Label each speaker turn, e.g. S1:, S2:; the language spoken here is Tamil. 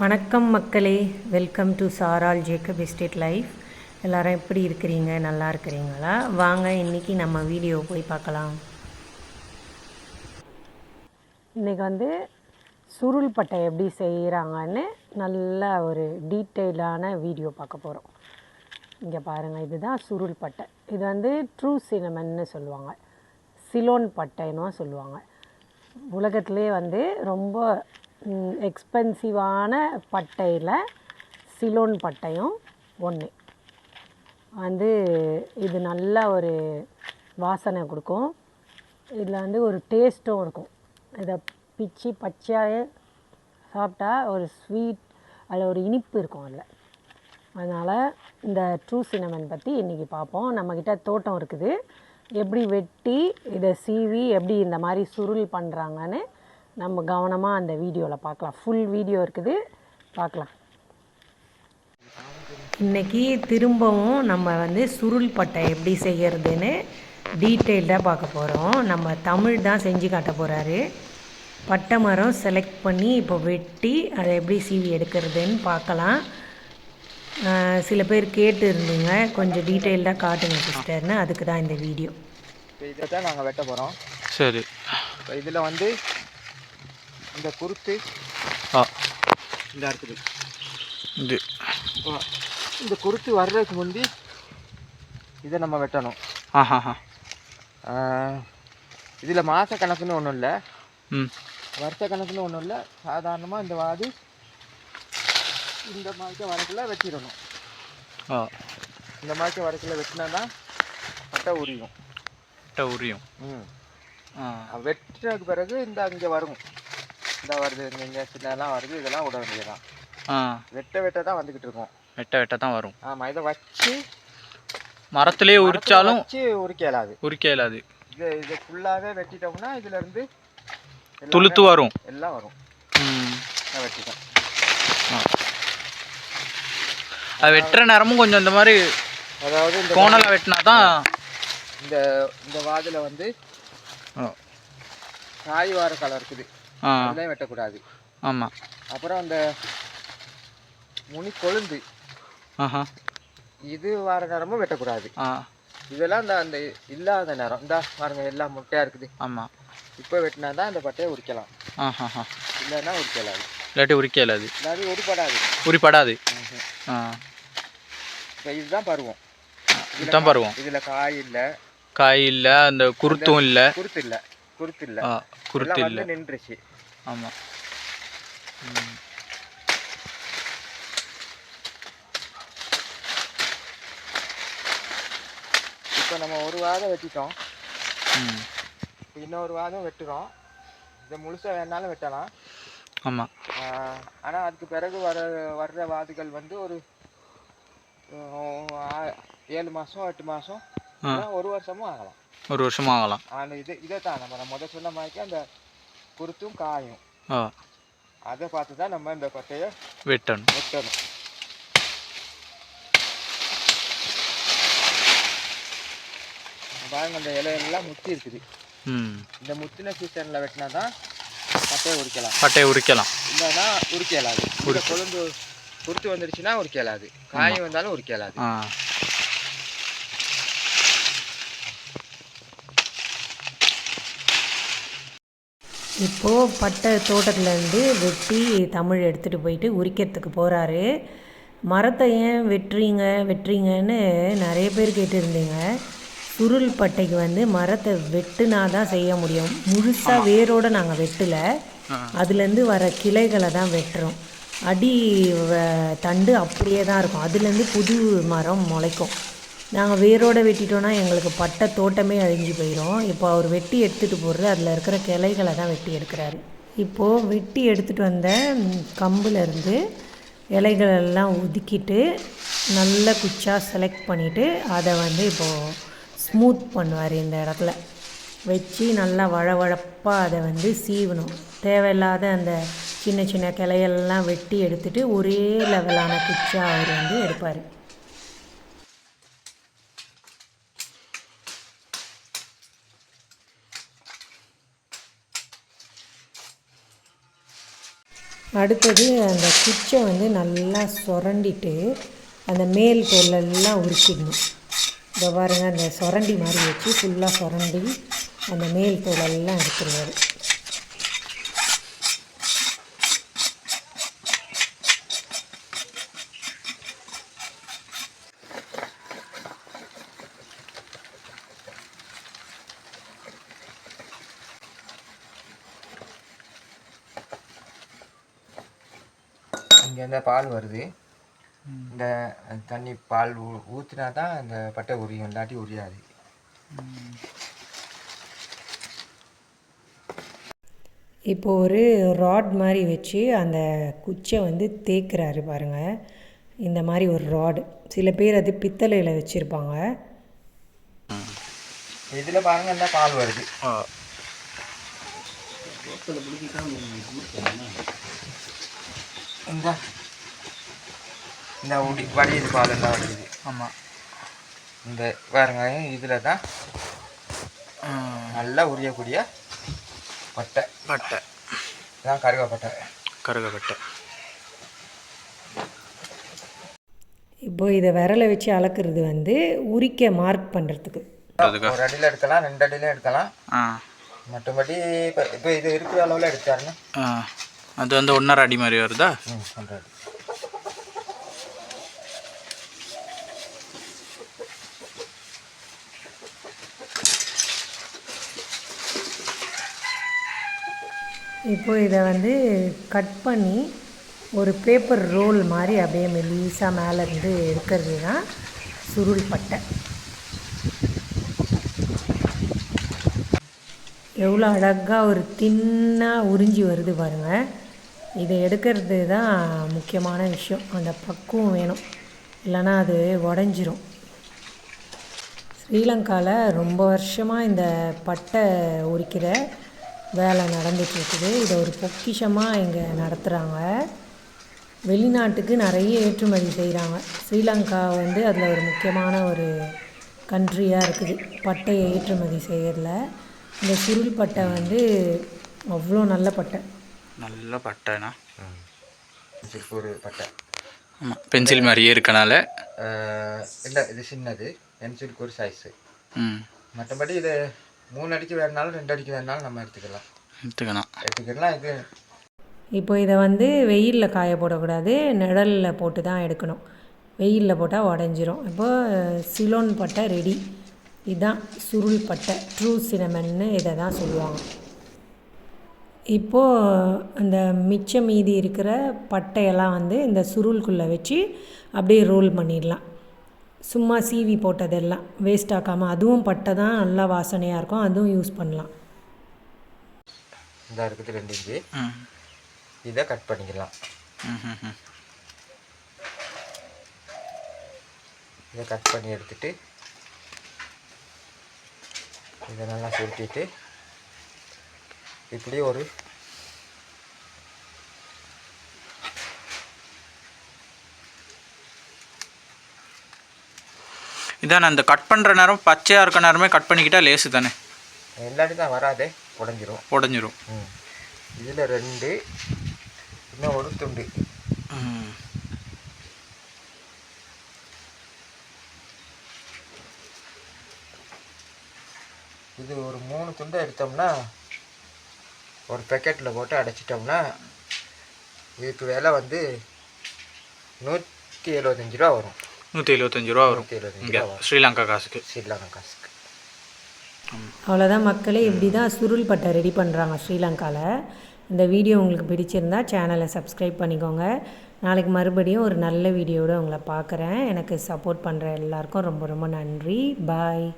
S1: வணக்கம் மக்களே. Welcome to Saral Jacob estate life எல்லாரும் எப்படி இருக்கிறீங்க? நல்லா இருக்கிறீங்களா? வாங்க இன்னைக்கு நம்ம வீடியோ போய் பார்க்கலாம். இன்றைக்கி வந்து சுருள் பட்டை எப்படி செய்கிறாங்கன்னு நல்ல ஒரு டீட்டெயிலான வீடியோ பார்க்க போகிறோம் இங்கே பாருங்கள் இதுதான் சுருள் பட்டை. இது வந்து ட்ரூ சினமன்னு சொல்லுவாங்க. சிலோன் பட்டைன்னு சொல்லுவாங்க. உலகத்திலே வந்து ரொம்ப எக்ஸ்பென்சிவான பட்டையில் சிலோன் பட்டையும் ஒன்று வந்து இது நல்ல ஒரு வாசனை கொடுக்கும். இதில் வந்து ஒரு டேஸ்ட்டும் இருக்கும். இதை பிச்சு பச்சையாக சாப்பிட்டா ஒரு ஸ்வீட் அதில் ஒரு இனிப்பு இருக்கும் அதில். அதனால் இந்த ட்ரூ சினமன் பற்றி இன்றைக்கி பார்ப்போம் நம்மக்கிட்ட தோட்டம் இருக்குது. எப்படி வெட்டி இதை சீவி எப்படி இந்த மாதிரி சுருள் பண்ணுறாங்கன்னு நம்ம கவனமாக அந்த வீடியோவில் பார்க்கலாம் ஃபுல் வீடியோ இருக்குது. பார்க்கலாம் இன்றைக்கி திரும்பவும் நம்ம வந்து சுருள் பட்டை எப்படி செய்கிறதுன்னு டீட்டெயில்டாக பார்க்க போகிறோம் நம்ம தமிழ் தான் செஞ்சு காட்ட போகிறாரு பட்டை மரம் செலக்ட் பண்ணி இப்போ வெட்டி அதை எப்படி சீவி எடுக்கிறதுன்னு பார்க்கலாம். சில பேர் கேட்டு இருந்தீங்க. கொஞ்சம் டீட்டெயில்டாக காட்டுங்க சிஸ்டர்னு. அதுக்கு தான் இந்த வீடியோ.
S2: இதை தான் நாங்கள் வெட்ட போகிறோம்
S3: சரி.
S2: இதில் வந்து இந்த குருத்து
S3: ஆ.
S2: இந்த இருக்குது
S3: இது.
S2: இந்த குருத்து வர்றதுக்கு முந்தி இதை நம்ம வெட்டணும்.
S3: ஆஹாஹா.
S2: இதில் மாத கணக்குன்னு ஒன்றும் இல்லை.
S3: ம்.
S2: வருஷ கணக்குன்னு ஒன்றும் இல்லை. சாதாரணமாக இந்த வாது இந்த மாதிரி வரக்குள்ள வெட்டிடணும்.
S3: ஆ.
S2: இந்த மாதிரி வரக்குள்ள வெட்டினா தான் பட்டை உரியும்.
S3: கிட்ட உரியும்.
S2: ம். வெட்டினதுக்கு பிறகு இந்த அங்கே வரும். இந்த வருது இங்கே சின்னதெல்லாம் வருது இதெல்லாம் விட வேண்டியதுதான்.
S3: ஆ.
S2: வெட்ட வெட்ட தான் வந்துக்கிட்டு இருக்கோம்.
S3: வெட்ட வெட்ட தான் வரும்.
S2: ஆமாம் இதை வச்சு
S3: மரத்துலேயே உரிச்சாலும்
S2: வச்சு உரிக்க இயலாது.
S3: உரிக்க இயலாது.
S2: இது இது ஃபுல்லாகவே வெட்டிட்டோம்னா இதுல இருந்து எல்லாமே-
S3: துளுத்து வரும்.
S2: எல்லாம் வரும். நான் வெட்டிட்டேன்.
S3: ஆ. அது வெட்டுற நேரமும் கொஞ்சம் இந்த மாதிரி
S2: அதாவது இந்த
S3: கோணலாக வெட்டினா தான்
S2: இந்த இந்த வாதில் வந்து காய் வார கலர் இருக்குது. அதெல்லாம் வெட்டக்கூடாது.
S3: ஆமாம்
S2: அப்புறம் அந்த முனி கொழுந்து.
S3: ஆஹா.
S2: இது வார நேரமும் வெட்டக்கூடாது.
S3: ஆ.
S2: இதெல்லாம் இந்த அந்த இல்லாத நேரம். இந்த பாருங்க எல்லாம் முட்டையாக இருக்குது.
S3: ஆமாம்
S2: இப்போ வெட்டினா தான் அந்த பட்டையை உரிக்கலாம்.
S3: ஆஹாஹா.
S2: இல்லைன்னா உரிக்கலாது.
S3: இல்லாட்டி உரிக்க
S2: இல்லாது உருப்படாது.
S3: உரிப்படாது. ஆ.
S2: இப்போ இதுதான் பருவம்.
S3: இதுதான் பருவம்.
S2: இதில் காய் இல்லை.
S3: காய் இல்லை அந்த குருத்தும் இல்லை.
S2: குருத்து இல்லை. குருத்து இல்லை
S3: குருத்து இல்லை
S2: நின்றுச்சு.
S3: ஆமாம்
S2: இப்போ நம்ம ஒரு வாரம் வெட்டிட்டோம். இன்னொரு வாரம் வெட்டுறோம். இதை முழுசாக வேணாலும் வெட்டலாம்.
S3: ஆமாம்
S2: ஆனால் அதுக்கு பிறகு வர வர்ற வாதுகள் வந்து ஒரு ஏழு மாதம் எட்டு மாதம். ஒரு வருஷமும் ஆகலாம்.
S3: ஒரு வருஷம் ஆகலாம்.
S2: ஆனால் இது இதை தான் நம்ம முதல் சொன்ன மாதிரி அந்த குருத்தும் காயும். அதை பார்த்து தான் நம்ம இந்த கொட்டையை
S3: வெட்டணும்.
S2: வெட்டணும். பாருங்க அந்த இலையெல்லாம் முத்தி இருக்குது. இந்த முத்தின சீசனில் வெட்டினா தான் கொட்டையை உரிக்கலாம்.
S3: பட்டையை உரிக்கலாம்.
S2: இல்லைன்னா உரிக்க இயலாது இந்த கொழுந்து குருத்து வந்துடுச்சுன்னா உரிக்க இயலாது காய் வந்தாலும் உரிக்க
S1: இப்போது பட்டை தோட்டத்துலேருந்து வெட்டி தமிழ் எடுத்துகிட்டு போயிட்டு உரிக்கிறதுக்கு போகிறாரு மரத்தை ஏன் வெட்டுறீங்க வெட்டுறீங்கன்னு நிறைய பேர் கேட்டிருந்தீங்க. சுருள் பட்டைக்கு வந்து மரத்தை வெட்டுனா தான் செய்ய முடியும். முழுசாக வேரோடு நாங்கள் வெட்டலை. அதுலேருந்து வர கிளைகளை தான் வெட்டுறோம். அடி தண்டு அப்படியே தான் இருக்கும் அதுலேருந்து புது மரம் முளைக்கும். நாங்கள் வேரோடு வெட்டிட்டோன்னா எங்களுக்கு பட்டை தோட்டமே அழிஞ்சு போயிடும் இப்போ அவர் வெட்டி எடுத்துகிட்டு போடுறது அதில் இருக்கிற கிளைகளை தான் வெட்டி எடுக்கிறாரு. இப்போது வெட்டி எடுத்துகிட்டு வந்த கம்புலேருந்து இலைகளெல்லாம் ஒதுக்கிட்டு நல்ல குச்சாக செலக்ட் பண்ணிவிட்டு அதை வந்து இப்போது ஸ்மூத் பண்ணுவார் இந்த இடத்துல. வச்சு நல்லா வழவழப்பாக அதை வந்து சீவணும். தேவையில்லாத அந்த சின்ன சின்ன கிளையெல்லாம் வெட்டி எடுத்துட்டு ஒரே லெவலான குச்சாக அவர் வந்து எடுப்பார். அடுத்தது அந்த குச்சை வந்து நல்லா சுரண்டிட்டு அந்த மேல் தோலெல்லாம் உரிச்சிடணும். இதை பாருங்கள் அந்த சுரண்டி மாதிரி வச்சு ஃபுல்லாக சுரண்டி அந்த மேல் தோலெல்லாம் எடுத்துருவார்.
S2: இங்கேருந்து பால் வருது. இந்த தண்ணி பால் ஊ ஊற்றினா தான் அந்த பட்டை உரியும் இல்லாட்டி உரியாது.
S1: இப்போ ஒரு ராட் மாதிரி வச்சு அந்த குச்சை வந்து தேய்க்கிறாரு பாருங்கள் இந்த மாதிரி ஒரு ராடு சில பேர் அது பித்தளையில் வச்சுருப்பாங்க.
S2: இதில் பாருங்க இந்த பால் வருது.
S3: ஆ.
S2: இந்த இந்த உடி வடியுது பால் எல்லாம் வடியுது
S3: ஆமாம்
S2: இந்த பாருங்க இதில் தான் நல்லா உரியக்கூடிய பட்டை.
S3: பட்டை.
S2: இதான் கருவேப்பட்டை
S3: கருகப்பட்டை.
S1: இப்போ இதை விரலை வச்சு அளக்கிறது வந்து உரிக்க மார்க் பண்ணுறதுக்கு
S2: ஒரு அடியில் எடுக்கலாம் ரெண்டு அடியிலும் எடுக்கலாம். மற்றபடி இப்போ இப்போ இது இருக்கிற அளவில் எடுத்தாருன்னா
S3: ஆ. அது வந்து ஒன்றரை அடி மாதிரி வருதா?
S1: இப்போ இதை வந்து கட் பண்ணி ஒரு பேப்பர் ரோல் மாதிரி அப்படியே மெல்லீஸாக மேலே இருந்து எடுக்கிறது தான் சுருள் பட்டை. எவ்வளோ அழகாக ஒரு தின்னாக உறிஞ்சி வருது பாருங்கள் இதை எடுக்கிறது தான் முக்கியமான விஷயம். அந்த பக்குவம் வேணும். இல்லைன்னா அது உடஞ்சிரும். ஸ்ரீலங்காவில் ரொம்ப வருஷமாக இந்த பட்டை உரிக்கிற வேலை நடந்துகிட்ருக்குது. இதை ஒரு பொக்கிஷமாக இங்கே நடத்துகிறாங்க வெளிநாட்டுக்கு நிறைய ஏற்றுமதி செய்கிறாங்க ஸ்ரீலங்கா வந்து அதில் ஒரு முக்கியமான ஒரு கண்ட்ரியாக இருக்குது. பட்டையை ஏற்றுமதி செய்யறதுல. இந்த சுருள் பட்டை வந்து அவ்வளோ நல்ல பட்டை.
S3: நல்ல பட்டைண்ணா.
S2: ஒரு பட்டை.
S3: ஆமாம் பென்சில் மாதிரியே இருக்கனால.
S2: இல்லை இது சின்னது. பென்சிலுக்கு ஒரு சைஸு
S3: ம்.
S2: மற்றபடி இது மூணு அடிக்கு வேணுனாலும் ரெண்டு அடிக்கு வேணுனாலும் நம்ம எடுத்துக்கலாம்.
S3: எடுத்துக்கணும்
S2: எடுத்துக்கலாம் இது
S1: இப்போ இதை வந்து வெயிலில் காய போடக்கூடாது. நிழலில் போட்டு தான் எடுக்கணும். வெயிலில் போட்டால் உடஞ்சிரும். இப்போ சிலோன் பட்டை ரெடி இதுதான் சுருள் பட்டை. ட்ரூ சினமன்னு இதை தான் சொல்லுவாங்க. இப்போது அந்த மிச்சம் மீதி இருக்கிற பட்டையெல்லாம் வந்து இந்த சுருளுக்குள்ளே வச்சு அப்படியே ரோல் பண்ணிடலாம். சும்மா சீவி போட்டதெல்லாம் வேஸ்ட் ஆக்காமல் அதுவும் பட்டை தான் நல்லா வாசனையாக இருக்கும் அதுவும் யூஸ் பண்ணலாம்.
S2: இந்த இருக்குது ரெண்டு
S3: ம்.
S2: இதை கட் பண்ணிக்கலாம். இதை கட் பண்ணி எடுத்துட்டு இதை நல்லா சுருட்டிட்டு இப்படி ஒரு
S3: இதான் அந்த கட் பண்ணுற நேரம் பச்சையாக இருக்க நேரமே கட் பண்ணிக்கிட்டா லேசு தானே?
S2: எல்லாட்டி தான் வராதே உடஞ்சிரும்.
S3: உடஞ்சிரும்.
S2: இதில் ரெண்டு இன்னும் ஒரு துண்டு. இது ஒரு மூணு துண்டை எடுத்தோம்னா ஒரு பேக்கெட்டில் போட்டு அடைச்சிட்டோம்னா இதுக்கு விலை வந்து நூற்றி எழுபத்தஞ்சி ரூபா வரும்.
S3: நூற்றி எழுபத்தஞ்சி ரூபா வரும். இங்கே ஸ்ரீலங்கா காசுக்கு.
S2: ஸ்ரீலங்கா காசுக்கு.
S1: அவ்வளோதான் மக்களே இப்படி தான் சுருள் பட்டை ரெடி பண்ணுறாங்க ஸ்ரீலங்காவில் இந்த வீடியோ உங்களுக்கு பிடிச்சிருந்தா சேனலை சப்ஸ்கிரைப் பண்ணிக்கோங்க. நாளைக்கு மறுபடியும் ஒரு நல்ல வீடியோவோட உங்களை பார்க்குறேன். எனக்கு சப்போர்ட் பண்ணுற எல்லாருக்கும் ரொம்ப ரொம்ப நன்றி. பாய்